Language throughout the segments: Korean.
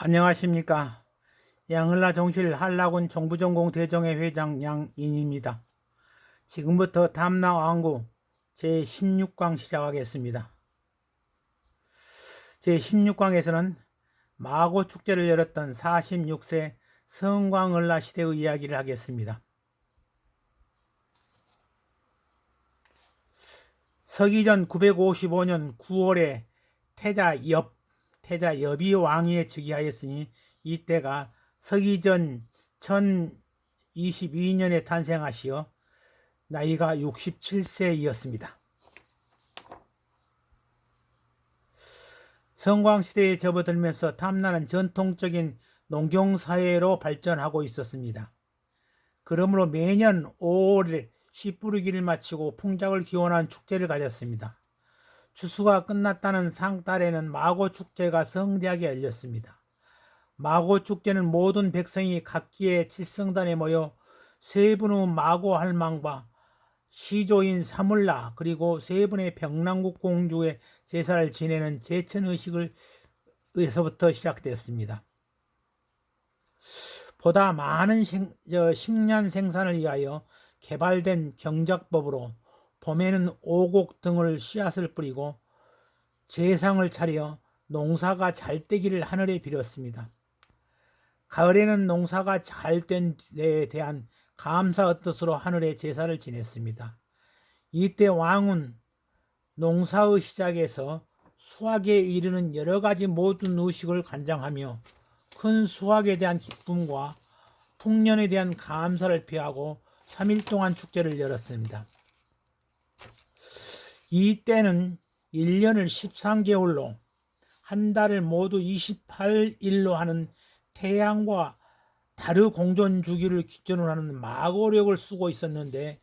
안녕하십니까. 양을라 정실 한라군 정부전공 대정회 회장 양인입니다. 지금부터 담나 왕구 제16광 시작하겠습니다. 제16광에서는 마고 축제를 열었던 46세 성광을라 시대의 이야기를 하겠습니다. 서기전 955년 9월에 태자 엽 태자 여비 왕위에 즉위하였으니 이때가 서기전 1022년에 탄생하시어 나이가 67세이었습니다. 성광시대에 접어들면서 탐나는 전통적인 농경사회로 발전하고 있었습니다. 그러므로 매년 5월 씨 뿌리기를 마치고 풍작을 기원한 축제를 가졌습니다. 추수가 끝났다는 상달에는 마고 축제가 성대하게 열렸습니다. 마고 축제는 모든 백성이 각기의 칠성단에 모여 세 분의 마고 할망과 시조인 사물라 그리고 세 분의 병랑국 공주의 제사를 지내는 제천 의식을 에서부터 시작됐습니다. 보다 많은 생, 저, 식량 생산을 위하여 개발된 경작법으로 봄에는 오곡 등을 씨앗을 뿌리고 재상을 차려 농사가 잘 되기를 하늘에 빌었습니다. 가을에는 농사가 잘 된 데에 대한 감사의 뜻으로 하늘에 제사를 지냈습니다. 이때 왕은 농사의 시작에서 수확에 이르는 여러 가지 모든 의식을 관장하며 큰 수확에 대한 기쁨과 풍년에 대한 감사를 표하고 3일 동안 축제를 열었습니다. 이 때는 1년을 13개월로 한 달을 모두 28일로 하는 태양과 다르 공전 주기를 기준으로 하는 마고력을 쓰고 있었는데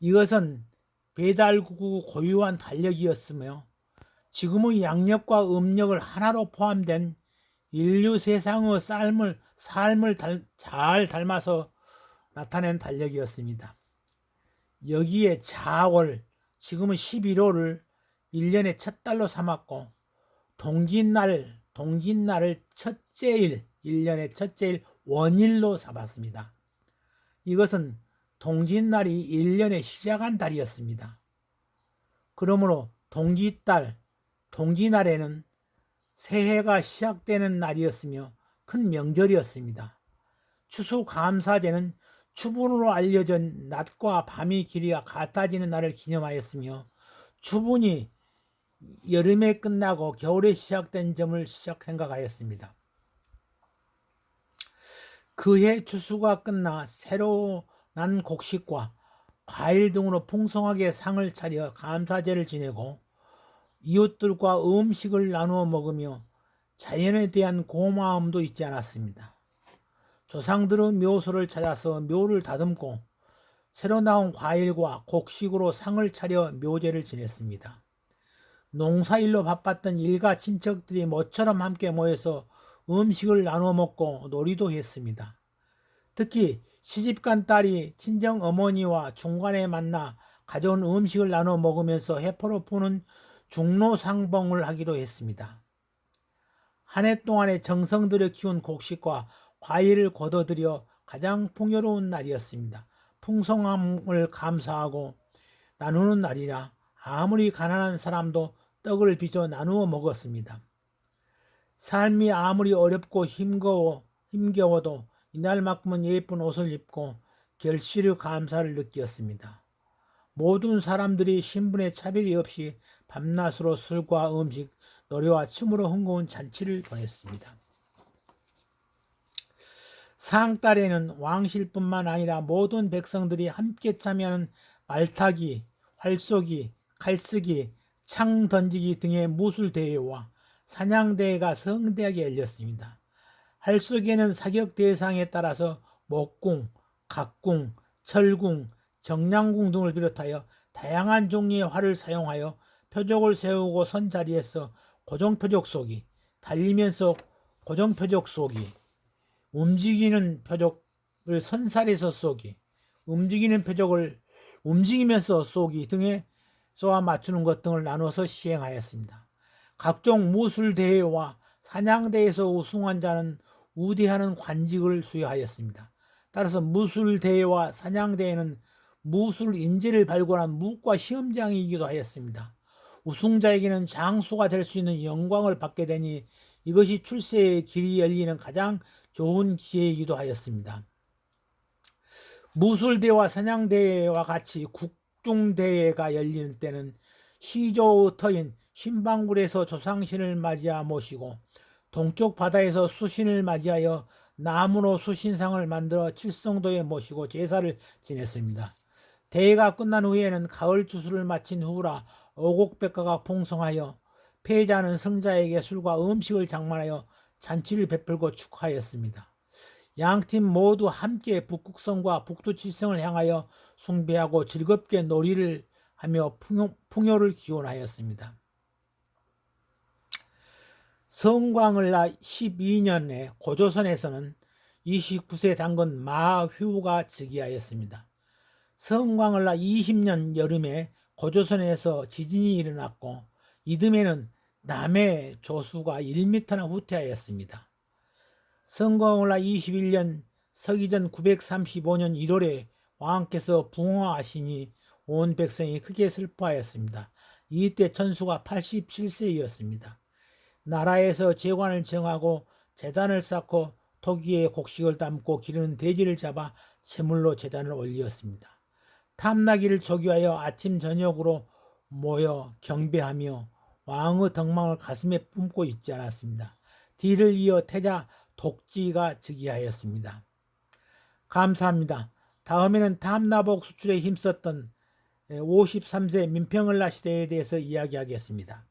이것은 배달구 고유한 달력이었으며 지금의 양력과 음력을 하나로 포함된 인류 세상의 삶을 삶을 달, 잘 닮아서 나타낸 달력이었습니다. 여기에 자월, 지금은 11월을 1년의 첫 달로 삼았고 동짓날, 동짓날을 첫째 일, 1년의 첫째 일 원일로 삼았습니다. 이것은 동짓날이 1년의 시작한 달이었습니다. 그러므로 동짓달, 동짓날에는 새해가 시작되는 날이었으며 큰 명절이었습니다. 추수감사제는 추분으로 알려진 낮과 밤의 길이가 같아지는 날을 기념하였으며 추분이 여름에 끝나고 겨울에 시작된 점을 시작 생각하였습니다. 그해 추수가 끝나 새로 난 곡식과 과일 등으로 풍성하게 상을 차려 감사제를 지내고 이웃들과 음식을 나누어 먹으며 자연에 대한 고마움도 잊지 않았습니다. 조상들의 묘소를 찾아서 묘를 다듬고 새로 나온 과일과 곡식으로 상을 차려 묘제를 지냈습니다. 농사일로 바빴던 일가 친척들이 모처럼 함께 모여서 음식을 나눠 먹고 놀이도 했습니다. 특히 시집간 딸이 친정 어머니와 중간에 만나 가져온 음식을 나눠 먹으면서 해포로 푸는 중로상봉을 하기도 했습니다. 한 해 동안에 정성 들여 키운 곡식과 과일을 거둬들여 가장 풍요로운 날이었습니다. 풍성함을 감사하고 나누는 날이라 아무리 가난한 사람도 떡을 빚어 나누어 먹었습니다. 삶이 아무리 어렵고 힘겨워, 힘겨워도 이날만큼은 예쁜 옷을 입고 결실의 감사를 느꼈습니다. 모든 사람들이 신분의 차별이 없이 밤낮으로 술과 음식, 노래와 춤으로 흥거운 잔치를 보냈습니다. 상달에는 왕실뿐만 아니라 모든 백성들이 함께 참여하는 말타기, 활쏘기, 칼쓰기, 창 던지기 등의 무술 대회와 사냥 대회가 성대하게 열렸습니다. 활쏘기에는 사격 대상에 따라서 목궁, 각궁, 철궁, 정량궁 등을 비롯하여 다양한 종류의 활을 사용하여 표적을 세우고 선 자리에서 고정 표적 쏘기, 달리면서 고정 표적 쏘기, 움직이는 표적을 선살에서 쏘기, 움직이는 표적을 움직이면서 쏘기 등에 쏘아 맞추는 것 등을 나눠서 시행하였습니다. 각종 무술 대회와 사냥대에서 우승한 자는 우대하는 관직을 수여하였습니다. 따라서 무술 대회와 사냥 대회는 무술 인재를 발굴한 무과 시험장이기도 하였습니다. 우승자에게는 장수가 될 수 있는 영광을 받게 되니 이것이 출세의 길이 열리는 가장 좋은 기회이기도 하였습니다. 무술대와 사냥대회와 같이 국중대회가 열리는 때는 시조터인 신방굴에서 조상신을 맞이하 모시고 동쪽 바다에서 수신을 맞이하여 나무로 수신상을 만들어 칠성도에 모시고 제사를 지냈습니다. 대회가 끝난 후에는 가을 주수를 마친 후라 오곡백과가 풍성하여 패자는 승자에게 술과 음식을 장만하여 잔치를 베풀고 축하하였습니다. 양팀 모두 함께 북극성과 북두칠성을 향하여 숭배하고 즐겁게 놀이를 하며 풍요, 풍요를 기원하였습니다. 성광을라 12년에 고조선에서는 29세 당건 마휴가 즉위하였습니다. 성광을라 20년 여름에 고조선에서 지진이 일어났고 이듬해는 남해 조수가 1m나 후퇴하였습니다. 성광을라 21년 서기전 935년 1월에 왕께서 붕어하시니 온 백성이 크게 슬퍼하였습니다. 이때 천수가 87세였습니다. 나라에서 재관을 정하고 재단을 쌓고 토기에 곡식을 담고 기르는 돼지를 잡아 제물로 재단을 올리었습니다. 탐나기를 조교하여 아침 저녁으로 모여 경배하며 왕의 덕망을 가슴에 품고 있지 않았습니다. 뒤를 이어 태자 독지가 즉위하였습니다. 감사합니다. 다음에는 탐나복 수출에 힘썼던 53세 민평을라 시대에 대해서 이야기하겠습니다.